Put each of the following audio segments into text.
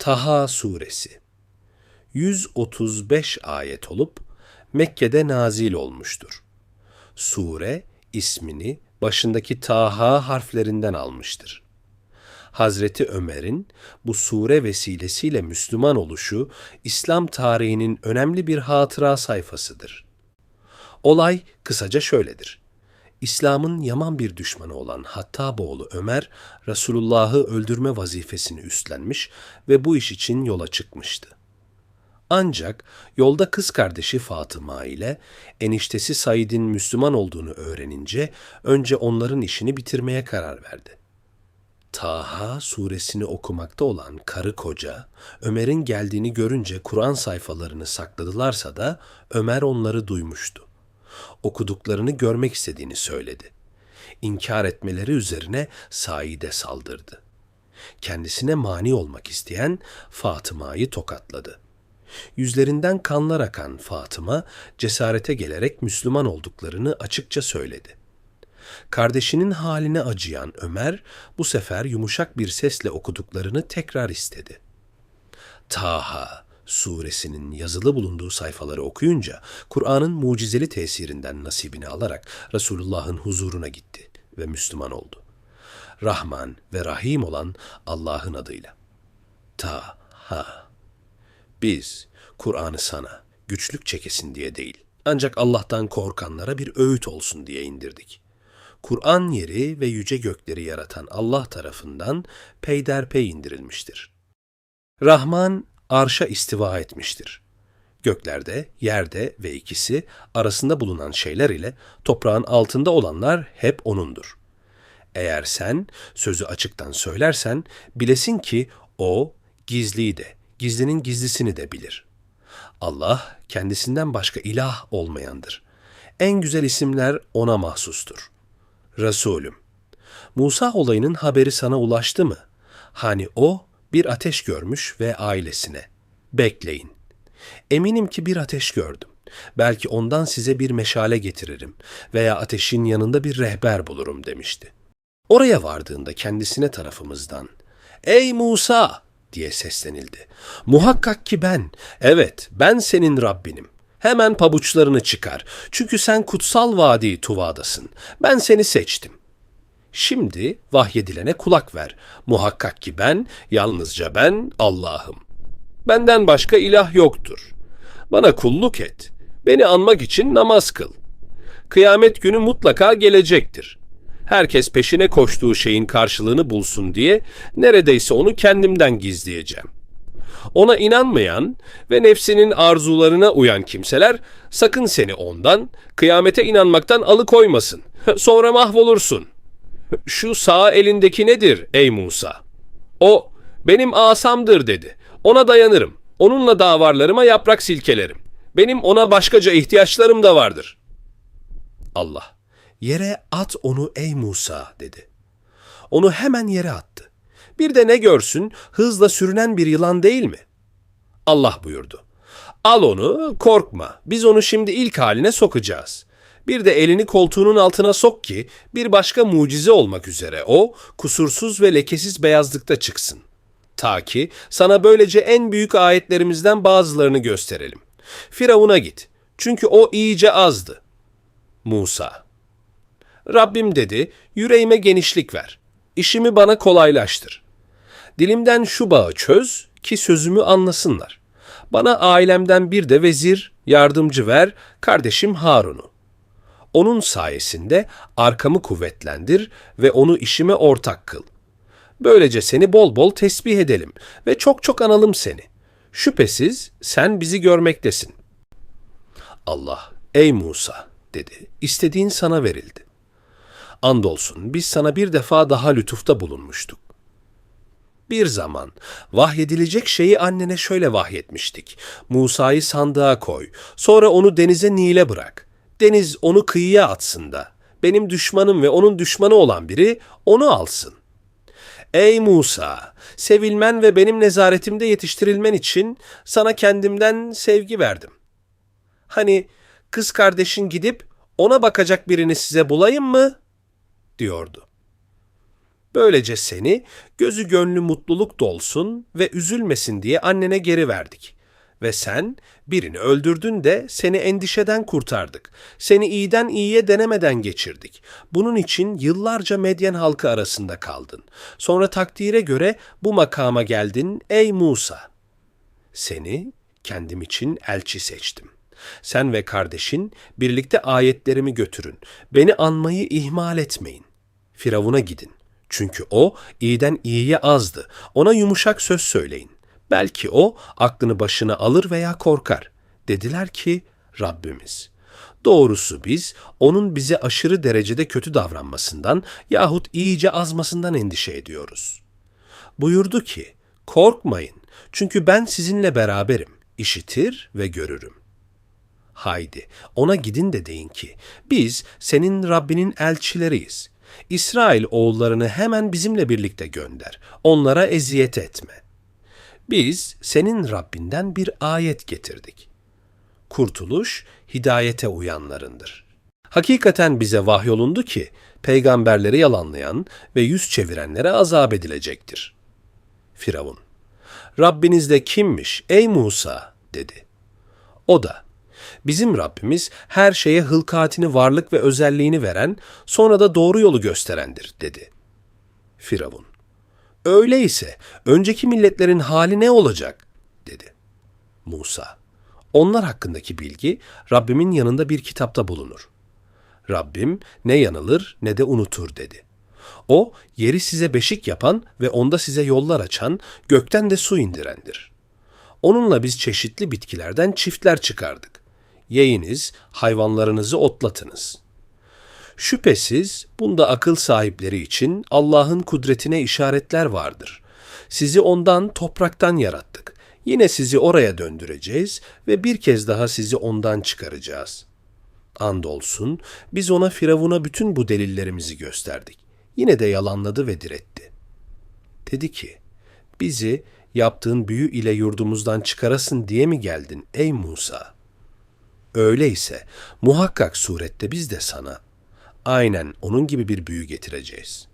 Taha Suresi 135 ayet olup Mekke'de nazil olmuştur. Sure ismini başındaki Taha harflerinden almıştır. Hazreti Ömer'in bu sure vesilesiyle Müslüman oluşu İslam tarihinin önemli bir hatıra sayfasıdır. Olay kısaca şöyledir. İslam'ın yaman bir düşmanı olan Hattaboğlu Ömer, Resulullah'ı öldürme vazifesini üstlenmiş ve bu iş için yola çıkmıştı. Ancak yolda kız kardeşi Fatıma ile eniştesi Said'in Müslüman olduğunu öğrenince önce onların işini bitirmeye karar verdi. Taha suresini okumakta olan karı koca, Ömer'in geldiğini görünce Kur'an sayfalarını sakladılarsa da Ömer onları duymuştu. Okuduklarını görmek istediğini söyledi. İnkar etmeleri üzerine Said'e saldırdı. Kendisine mani olmak isteyen Fatıma'yı tokatladı. Yüzlerinden kanlar akan Fatıma cesarete gelerek Müslüman olduklarını açıkça söyledi. Kardeşinin haline acıyan Ömer bu sefer yumuşak bir sesle okuduklarını tekrar istedi. Taha suresinin yazılı bulunduğu sayfaları okuyunca Kur'an'ın mucizeli tesirinden nasibini alarak Resulullah'ın huzuruna gitti ve Müslüman oldu. Rahman ve Rahim olan Allah'ın adıyla. Ta-ha. Biz Kur'an'ı sana güçlük çekesin diye değil, ancak Allah'tan korkanlara bir öğüt olsun diye indirdik. Kur'an yeri ve yüce gökleri yaratan Allah tarafından peyderpey indirilmiştir. Rahman arşa istiva etmiştir. Göklerde, yerde ve ikisi arasında bulunan şeyler ile toprağın altında olanlar hep O'nundur. Eğer sen sözü açıktan söylersen bilesin ki O gizliyi de, gizlinin gizlisini de bilir. Allah kendisinden başka ilah olmayandır. En güzel isimler O'na mahsustur. Resulüm, Musa olayının haberi sana ulaştı mı? Hani o bir ateş görmüş ve ailesine. Bekleyin. Eminim ki bir ateş gördüm. Belki ondan size bir meşale getiririm veya ateşin yanında bir rehber bulurum demişti. Oraya vardığında kendisine tarafımızdan, Ey Musa! diye seslenildi. Muhakkak ki ben, evet ben senin Rabbinim. Hemen pabuçlarını çıkar. Çünkü sen kutsal vadi Tuva'dasın. Ben seni seçtim. Şimdi vahyedilene kulak ver. Muhakkak ki ben, yalnızca ben Allah'ım. Benden başka ilah yoktur. Bana kulluk et. Beni anmak için namaz kıl. Kıyamet günü mutlaka gelecektir. Herkes peşine koştuğu şeyin karşılığını bulsun diye neredeyse onu kendimden gizleyeceğim. Ona inanmayan ve nefsinin arzularına uyan kimseler sakın seni ondan, kıyamete inanmaktan alıkoymasın. Sonra mahvolursun. Şu sağ elindeki nedir ey Musa? O benim asamdır dedi. Ona dayanırım. Onunla davarlarıma yaprak silkelerim. Benim ona başkaca ihtiyaçlarım da vardır. Allah, yere at onu ey Musa dedi. Onu hemen yere attı. Bir de ne görsün hızla sürünen bir yılan değil mi? Allah buyurdu. Al onu, korkma. Biz onu şimdi ilk haline sokacağız. Bir de elini koltuğunun altına sok ki bir başka mucize olmak üzere o kusursuz ve lekesiz beyazlıkta çıksın. Ta ki sana böylece en büyük ayetlerimizden bazılarını gösterelim. Firavun'a git. Çünkü o iyice azdı. Musa Rabbim dedi, yüreğime genişlik ver. İşimi bana kolaylaştır. Dilimden şu bağı çöz ki sözümü anlasınlar. Bana ailemden bir de vezir, yardımcı ver, kardeşim Harun'u. Onun sayesinde arkamı kuvvetlendir ve onu işime ortak kıl. Böylece seni bol bol tesbih edelim ve çok çok analım seni. Şüphesiz sen bizi görmektesin. Allah, ey Musa dedi, istediğin sana verildi. Andolsun biz sana bir defa daha lütufta bulunmuştuk. Bir zaman vahyedilecek şeyi annene şöyle vahyetmiştik. Musa'yı sandığa koy, sonra onu denize Nil'e bırak. Deniz onu kıyıya atsın da. Benim düşmanım ve onun düşmanı olan biri onu alsın. Ey Musa, sevilmen ve benim nezaretimde yetiştirilmen için sana kendimden sevgi verdim. Hani kız kardeşin gidip ona bakacak birini size bulayım mı? diyordu. Böylece seni gözü gönlü mutluluk dolsun ve üzülmesin diye annene geri verdik. Ve sen birini öldürdün de seni endişeden kurtardık. Seni iyiden iyiye denemeden geçirdik. Bunun için yıllarca Medyen halkı arasında kaldın. Sonra takdire göre bu makama geldin ey Musa. Seni kendim için elçi seçtim. Sen ve kardeşin birlikte ayetlerimi götürün. Beni anmayı ihmal etmeyin. Firavun'a gidin. Çünkü o iyiden iyiye azdı. Ona yumuşak söz söyleyin. Belki o aklını başına alır veya korkar. Dediler ki Rabbimiz. Doğrusu biz onun bize aşırı derecede kötü davranmasından yahut iyice azmasından endişe ediyoruz. Buyurdu ki, korkmayın çünkü ben sizinle beraberim, işitir ve görürüm. Haydi ona gidin de deyin ki, biz senin Rabbinin elçileriyiz. İsrail oğullarını hemen bizimle birlikte gönder, onlara eziyet etme. Biz senin Rabbinden bir ayet getirdik. Kurtuluş, hidayete uyanlarındır. Hakikaten bize vahyolundu ki, peygamberleri yalanlayan ve yüz çevirenlere azap edilecektir. Firavun, Rabbiniz de kimmiş ey Musa dedi. O da, bizim Rabbimiz her şeye hılkatini varlık ve özelliğini veren, sonra da doğru yolu gösterendir dedi. Firavun, öyleyse önceki milletlerin hali ne olacak dedi. Musa, onlar hakkındaki bilgi Rabbimin yanında bir kitapta bulunur. Rabbim ne yanılır ne de unutur dedi. O yeri size beşik yapan ve onda size yollar açan, gökten de su indirendir. Onunla biz çeşitli bitkilerden çiftler çıkardık. Yeyiniz, hayvanlarınızı otlatınız. Şüphesiz bunda akıl sahipleri için Allah'ın kudretine işaretler vardır. Sizi ondan topraktan yarattık. Yine sizi oraya döndüreceğiz ve bir kez daha sizi ondan çıkaracağız. Andolsun biz ona Firavun'a bütün bu delillerimizi gösterdik. Yine de yalanladı ve diretti. Dedi ki, bizi yaptığın büyü ile yurdumuzdan çıkarasın diye mi geldin ey Musa? Öyleyse muhakkak surette biz de sana aynen onun gibi bir büyü getireceğiz.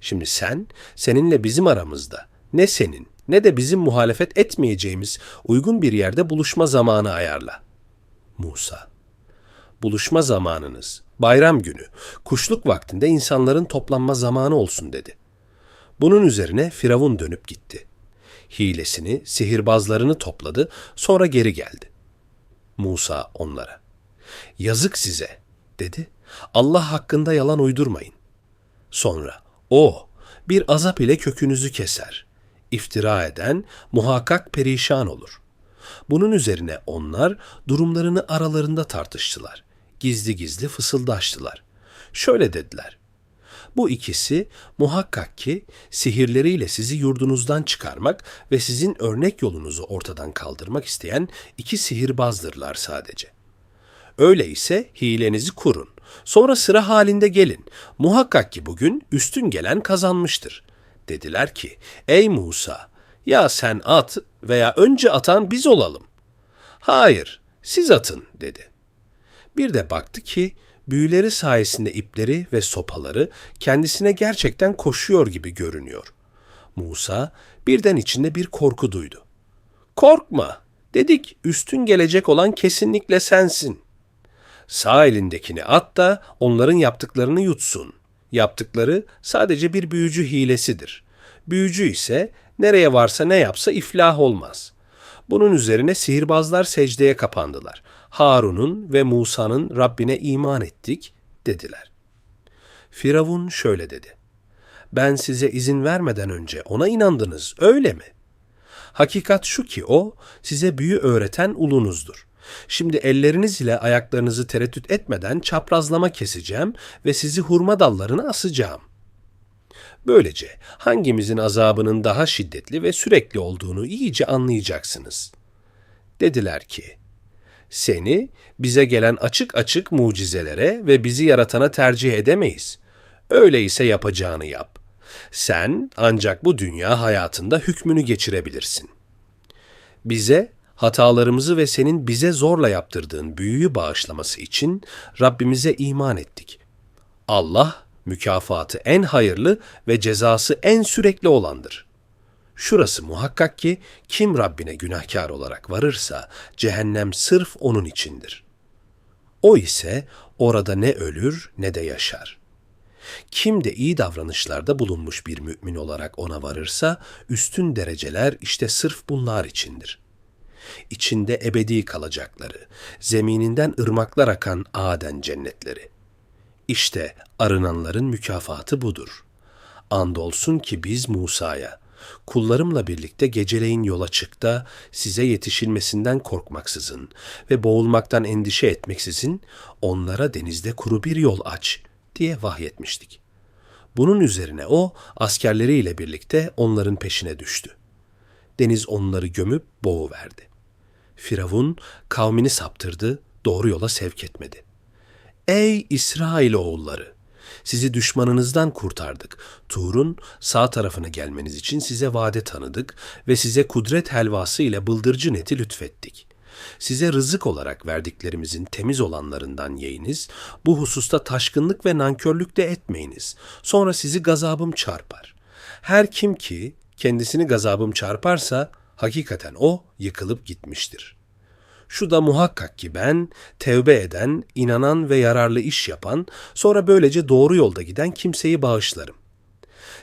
Şimdi sen, seninle bizim aramızda ne senin ne de bizim muhalefet etmeyeceğimiz uygun bir yerde buluşma zamanı ayarla. Musa Buluşma zamanınız, bayram günü, kuşluk vaktinde insanların toplanma zamanı olsun dedi. Bunun üzerine Firavun dönüp gitti. Hilesini, sihirbazlarını topladı, sonra geri geldi. Musa onlara, yazık size dedi. Allah hakkında yalan uydurmayın. Sonra o bir azap ile kökünüzü keser. İftira eden muhakkak perişan olur. Bunun üzerine onlar durumlarını aralarında tartıştılar. Gizli gizli fısıldaştılar. Şöyle dediler. Bu ikisi muhakkak ki sihirleriyle sizi yurdunuzdan çıkarmak ve sizin örnek yolunuzu ortadan kaldırmak isteyen iki sihirbazdırlar sadece. Öyleyse hilenizi kurun. Sonra sıra halinde gelin. Muhakkak ki bugün üstün gelen kazanmıştır. Dediler ki, ey Musa, ya sen at veya önce atan biz olalım. Hayır, siz atın dedi. Bir de baktı ki büyüleri sayesinde ipleri ve sopaları kendisine gerçekten koşuyor gibi görünüyor. Musa birden içinde bir korku duydu. Korkma, dedik üstün gelecek olan kesinlikle sensin. Sağ elindekini at da onların yaptıklarını yutsun. Yaptıkları sadece bir büyücü hilesidir. Büyücü ise nereye varsa ne yapsa iflah olmaz. Bunun üzerine sihirbazlar secdeye kapandılar. Harun'un ve Musa'nın Rabbine iman ettik dediler. Firavun şöyle dedi. Ben size izin vermeden önce ona inandınız öyle mi? Hakikat şu ki o size büyü öğreten ulunuzdur. Şimdi elleriniz ile ayaklarınızı tereddüt etmeden çaprazlama keseceğim ve sizi hurma dallarına asacağım. Böylece hangimizin azabının daha şiddetli ve sürekli olduğunu iyice anlayacaksınız. Dediler ki, seni bize gelen açık açık mucizelere ve bizi yaratana tercih edemeyiz. Öyleyse yapacağını yap. Sen ancak bu dünya hayatında hükmünü geçirebilirsin. Bize hatalarımızı ve senin bize zorla yaptırdığın büyüyü bağışlaması için Rabbimize iman ettik. Allah mükafatı en hayırlı ve cezası en sürekli olandır. Şurası muhakkak ki kim Rabbine günahkar olarak varırsa cehennem sırf onun içindir. O ise orada ne ölür ne de yaşar. Kim de iyi davranışlarda bulunmuş bir mümin olarak ona varırsa üstün dereceler işte sırf bunlar içindir. İçinde ebedi kalacakları, zemininden ırmaklar akan Aden cennetleri. İşte arınanların mükafatı budur. Andolsun ki biz Musa'ya, kullarımla birlikte geceleyin yola çık da size yetişilmesinden korkmaksızın ve boğulmaktan endişe etmeksizin onlara denizde kuru bir yol aç diye vahyetmiştik. Bunun üzerine o askerleriyle birlikte onların peşine düştü. Deniz onları gömüp boğuverdi. Firavun kavmini saptırdı, doğru yola sevk etmedi. Ey İsrail oğulları! Sizi düşmanınızdan kurtardık. Tur'un sağ tarafına gelmeniz için size vade tanıdık ve size kudret helvası ile bıldırcın eti lütfettik. Size rızık olarak verdiklerimizin temiz olanlarından yiyiniz, bu hususta taşkınlık ve nankörlük de etmeyiniz. Sonra sizi gazabım çarpar. Her kim ki kendisini gazabım çarparsa, hakikaten o yıkılıp gitmiştir.'' Şu da muhakkak ki ben tevbe eden, inanan ve yararlı iş yapan, sonra böylece doğru yolda giden kimseyi bağışlarım.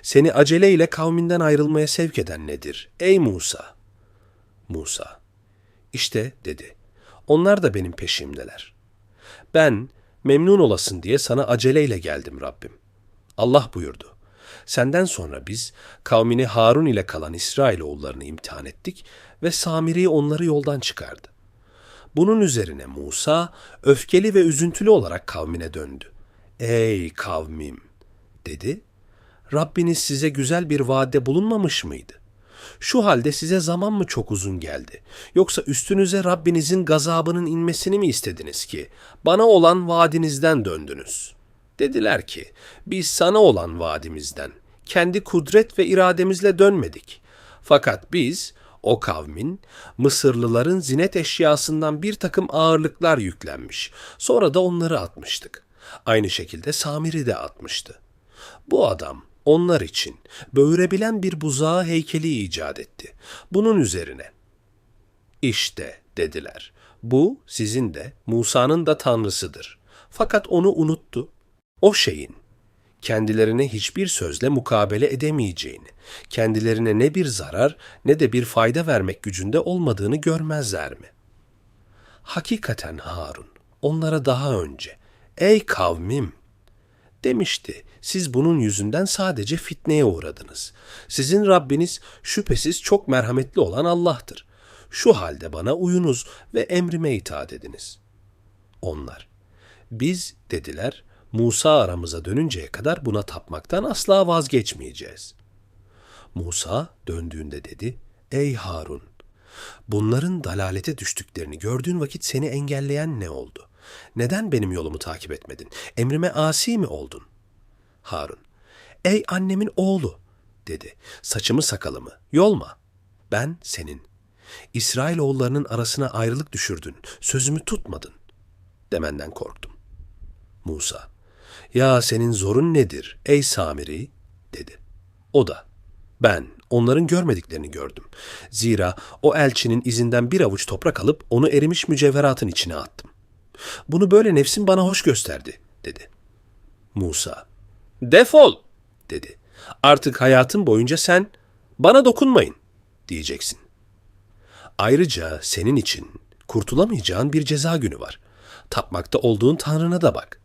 Seni aceleyle kavminden ayrılmaya sevk eden nedir? Ey Musa! Musa, işte dedi, onlar da benim peşimdeler. Ben memnun olasın diye sana aceleyle geldim Rabbim. Allah buyurdu. Senden sonra biz kavmini Harun ile kalan İsrailoğullarını imtihan ettik ve Samiri onları yoldan çıkardı. Bunun üzerine Musa öfkeli ve üzüntülü olarak kavmine döndü. Ey kavmim dedi. Rabbiniz size güzel bir vaade bulunmamış mıydı? Şu halde size zaman mı çok uzun geldi? Yoksa üstünüze Rabbinizin gazabının inmesini mi istediniz ki bana olan vaadinizden döndünüz? Dediler ki biz sana olan vaadimizden kendi kudret ve irademizle dönmedik. Fakat biz o kavmin Mısırlıların zinet eşyasından bir takım ağırlıklar yüklenmiş. Sonra da onları atmıştık. Aynı şekilde Samir'i de atmıştı. Bu adam onlar için böğürebilen bir buzağı heykeli icat etti. Bunun üzerine işte dediler. Bu sizin de Musa'nın da tanrısıdır. Fakat onu unuttu. O şeyin kendilerine hiçbir sözle mukabele edemeyeceğini, kendilerine ne bir zarar ne de bir fayda vermek gücünde olmadığını görmezler mi? Hakikaten Harun onlara daha önce ey kavmim demişti. Siz bunun yüzünden sadece fitneye uğradınız. Sizin Rabbiniz şüphesiz çok merhametli olan Allah'tır. Şu halde bana uyunuz ve emrime itaat ediniz. Onlar, biz dediler, Musa aramıza dönünceye kadar buna tapmaktan asla vazgeçmeyeceğiz. Musa döndüğünde dedi, Ey Harun! Bunların dalalete düştüklerini gördüğün vakit seni engelleyen ne oldu? Neden benim yolumu takip etmedin? Emrime asi mi oldun? Harun, Ey annemin oğlu! dedi. Saçımı sakalımı yolma. Ben senin. İsrail oğullarının arasına ayrılık düşürdün. Sözümü tutmadın. Demenden korktum. Musa, ya senin zorun nedir ey Samiri? dedi. O da ben onların görmediklerini gördüm. Zira o elçinin izinden bir avuç toprak alıp onu erimiş mücevheratın içine attım. Bunu böyle nefsim bana hoş gösterdi dedi. Musa defol dedi. Artık hayatın boyunca sen bana dokunmayın diyeceksin. Ayrıca senin için kurtulamayacağın bir ceza günü var. Tapmakta olduğun Tanrına da bak.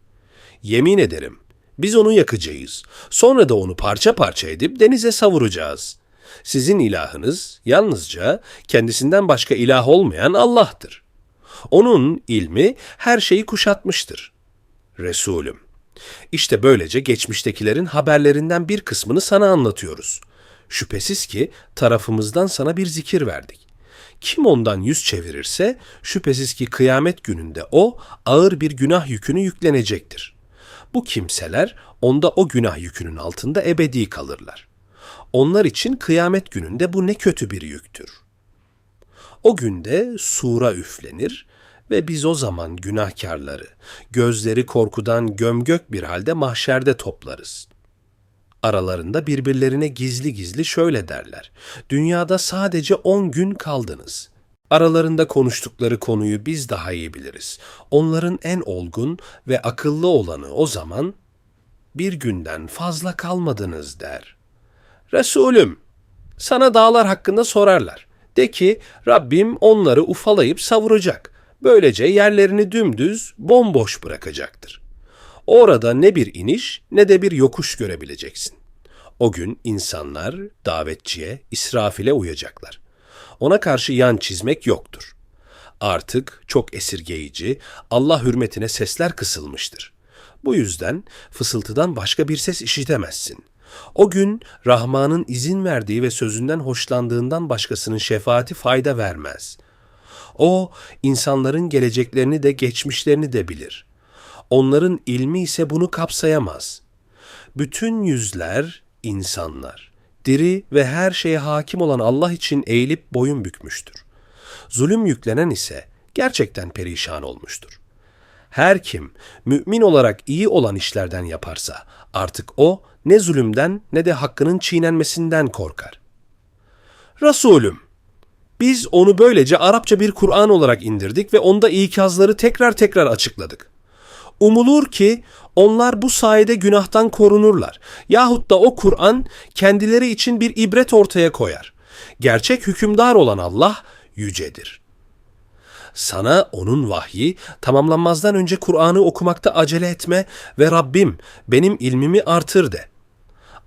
Yemin ederim biz onu yakacağız. Sonra da onu parça parça edip denize savuracağız. Sizin ilahınız yalnızca kendisinden başka ilah olmayan Allah'tır. Onun ilmi her şeyi kuşatmıştır. Resulüm. İşte böylece geçmiştekilerin haberlerinden bir kısmını sana anlatıyoruz. Şüphesiz ki tarafımızdan sana bir zikir verdik. Kim ondan yüz çevirirse şüphesiz ki kıyamet gününde o ağır bir günah yükünü yüklenecektir. Bu kimseler onda o günah yükünün altında ebedi kalırlar. Onlar için kıyamet gününde bu ne kötü bir yüktür. O günde sura üflenir Ve biz o zaman günahkarları, gözleri korkudan gömgök bir halde mahşerde toplarız. Aralarında birbirlerine gizli gizli şöyle derler. Dünyada sadece on gün kaldınız. Aralarında konuştukları konuyu biz daha iyi biliriz. Onların en olgun ve akıllı olanı o zaman bir günden fazla kalmadınız der. Resulüm, sana dağlar hakkında sorarlar. De ki Rabbim onları ufalayıp savuracak. Böylece yerlerini dümdüz, bomboş bırakacaktır. Orada ne bir iniş ne de bir yokuş görebileceksin. O gün insanlar davetçiye, İsrafil'e uyacaklar. Ona karşı yan çizmek yoktur. Artık çok esirgeyici, Allah hürmetine sesler kısılmıştır. Bu yüzden fısıltıdan başka bir ses işitemezsin. O gün Rahman'ın izin verdiği ve sözünden hoşlandığından başkasının şefaati fayda vermez. O, insanların geleceklerini de geçmişlerini de bilir. Onların ilmi ise bunu kapsayamaz. Bütün yüzler insanlar, diri ve her şeye hakim olan Allah için eğilip boyun bükmüştür. Zulüm yüklenen ise gerçekten perişan olmuştur. Her kim mümin olarak iyi olan işlerden yaparsa artık o ne zulümden ne de hakkının çiğnenmesinden korkar. Resulüm, biz onu böylece Arapça bir Kur'an olarak indirdik ve onda ikazları tekrar tekrar açıkladık. Umulur ki onlar bu sayede günahtan korunurlar. Yahut da o Kur'an kendileri için bir ibret ortaya koyar. Gerçek hükümdar olan Allah yücedir. Sana onun vahyi tamamlanmazdan önce Kur'an'ı okumakta acele etme ve Rabbim benim ilmimi artır de.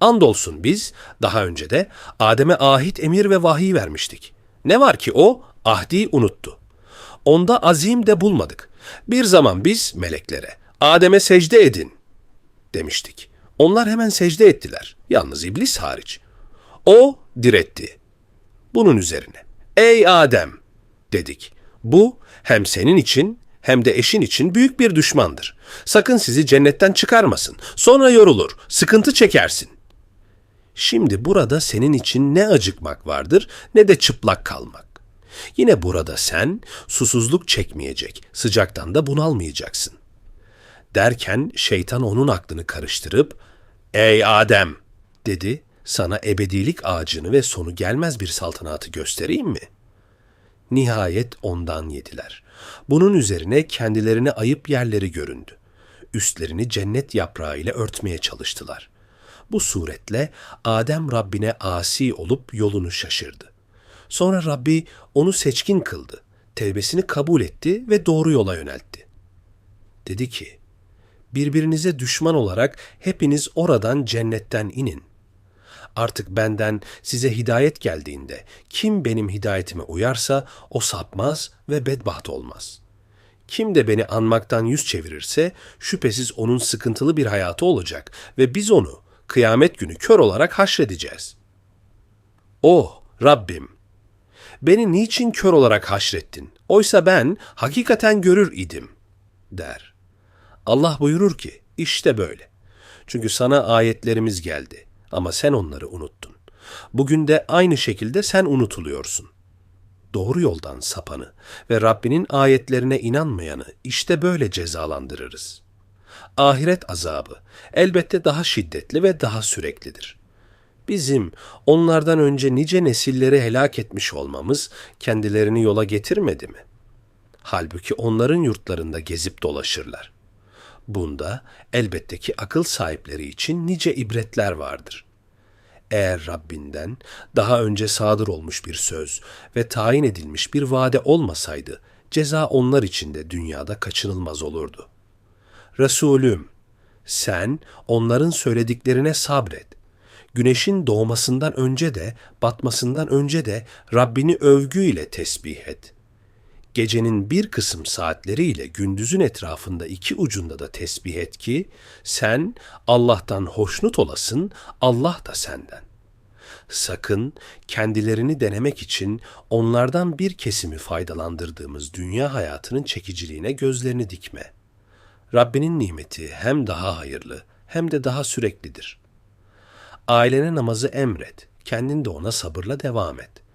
Andolsun biz daha önce de Adem'e ahit emir ve vahiy vermiştik. Ne var ki o ahdi unuttu. Onda azim de bulmadık. Bir zaman biz meleklere Adem'e secde edin demiştik. Onlar hemen secde ettiler. Yalnız iblis hariç. O diretti. Bunun üzerine ey Adem dedik. Bu hem senin için hem de eşin için büyük bir düşmandır. Sakın sizi cennetten çıkarmasın. Sonra yorulur, sıkıntı çekersin. Şimdi burada senin için ne acıkmak vardır ne de çıplak kalmak. Yine burada sen susuzluk çekmeyecek, sıcaktan da bunalmayacaksın. Derken şeytan onun aklını karıştırıp, ''Ey Adem!'' dedi, ''Sana ebedilik ağacını ve sonu gelmez bir saltanatı göstereyim mi?'' Nihayet ondan yediler. Bunun üzerine kendilerine ayıp yerleri göründü. Üstlerini cennet yaprağı ile örtmeye çalıştılar. Bu suretle Adem Rabbine asi olup yolunu şaşırdı. Sonra Rabbi onu seçkin kıldı. Tevbesini kabul etti ve doğru yola yöneltti. Dedi ki, birbirinize düşman olarak hepiniz oradan cennetten inin. Artık benden size hidayet geldiğinde kim benim hidayetime uyarsa o sapmaz ve bedbaht olmaz. Kim de beni anmaktan yüz çevirirse şüphesiz onun sıkıntılı bir hayatı olacak ve biz onu kıyamet günü kör olarak haşredeceğiz. O Rabbim, beni niçin kör olarak haşrettin? Oysa ben hakikaten görür idim, der. Allah buyurur ki, işte böyle. Çünkü sana ayetlerimiz geldi ama sen onları unuttun. Bugün de aynı şekilde sen unutuluyorsun. Doğru yoldan sapanı ve Rabbinin ayetlerine inanmayanı işte böyle cezalandırırız. Ahiret azabı elbette daha şiddetli ve daha süreklidir. Bizim onlardan önce nice nesilleri helak etmiş olmamız kendilerini yola getirmedi mi? Halbuki onların yurtlarında gezip dolaşırlar. Bunda elbette ki akıl sahipleri için nice ibretler vardır. Eğer Rabbinden daha önce sadır olmuş bir söz ve tayin edilmiş bir vade olmasaydı, ceza onlar için de dünyada kaçınılmaz olurdu. Resulüm, sen onların söylediklerine sabret. Güneşin doğmasından önce de, batmasından önce de Rabbini övgüyle tesbih et.'' Gecenin bir kısım saatleriyle gündüzün etrafında iki ucunda da tesbih et ki sen Allah'tan hoşnut olasın, Allah da senden. Sakın kendilerini denemek için onlardan bir kesimi faydalandırdığımız dünya hayatının çekiciliğine gözlerini dikme. Rabbinin nimeti hem daha hayırlı hem de daha süreklidir. Ailene namazı emret, kendin de ona sabırla devam et.''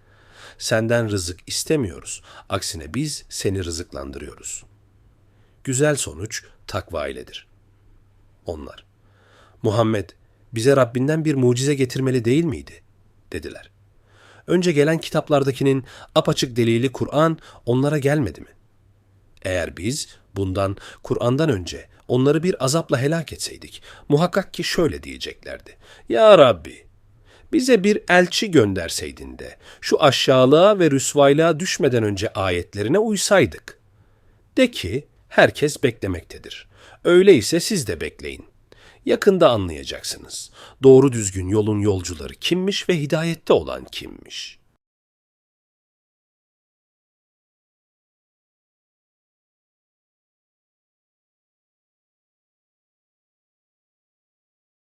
Senden rızık istemiyoruz. Aksine biz seni rızıklandırıyoruz. Güzel sonuç takva iledir. Onlar. Muhammed bize Rabbinden bir mucize getirmeli değil miydi? dediler. Önce gelen kitaplardakinin apaçık delili Kur'an onlara gelmedi mi? Eğer biz bundan Kur'an'dan önce onları bir azapla helak etseydik, muhakkak ki şöyle diyeceklerdi. Ya Rabbi, bize bir elçi gönderseydin de şu aşağılığa ve rüsvaylığa düşmeden önce ayetlerine uysaydık. De ki herkes beklemektedir. Öyleyse siz de bekleyin. Yakında anlayacaksınız. Doğru düzgün yolun yolcuları kimmiş ve hidayette olan kimmiş.''